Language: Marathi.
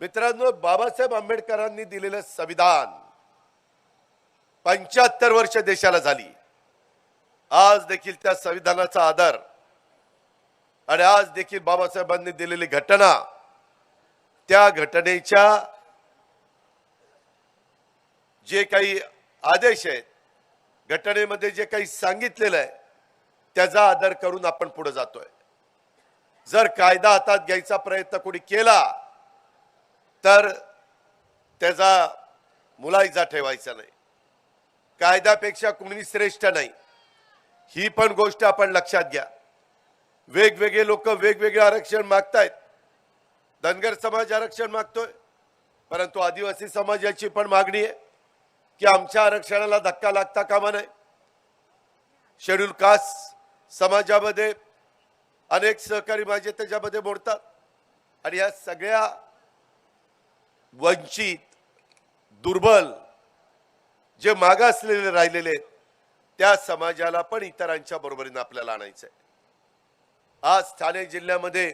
मित्रांनो बाबासाहेब आंबेडकरांनी दिलेलं संविधान पंच्याहत्तर वर्ष देशाला झाली. आज देखील त्या संविधानाचा आदर आणि आज देखील बाबासाहेबांनी दिलेली घटना त्या घटनेच्या जे काही आदेश आहेत घटनेमध्ये जे काही सांगितलेलं आहे त्याचा आदर करून आपण पुढे जातोय. जर कायदा हातात घ्यायचा प्रयत्न कोणी केला तर त्याचा मुलायचा ठेवायचा नाही. कायद्यापेक्षा कुणी श्रेष्ठ नाही. ही पण गोष्ट आपण लक्षात घ्या. वेगवेगळे लोक वेगवेगळे आरक्षण मागतायत. धनगर समाज आरक्षण मागतोय. परंतु आदिवासी समाजाची पण मागणी आहे की आमच्या आरक्षणाला धक्का लागता कामा नये. शेड्यूल कास्ट समाजामध्ये अनेक सहकारी माझे त्याच्यामध्ये मोडतात. आणि या सगळ्या वंचित दुर्बल जे मागासलेले राहिलेले आहेत त्या समाजाला पण इतरांच्या बरोबरीनं आपल्याला आणायचंय. आज ठाणे जिल्ह्यामध्ये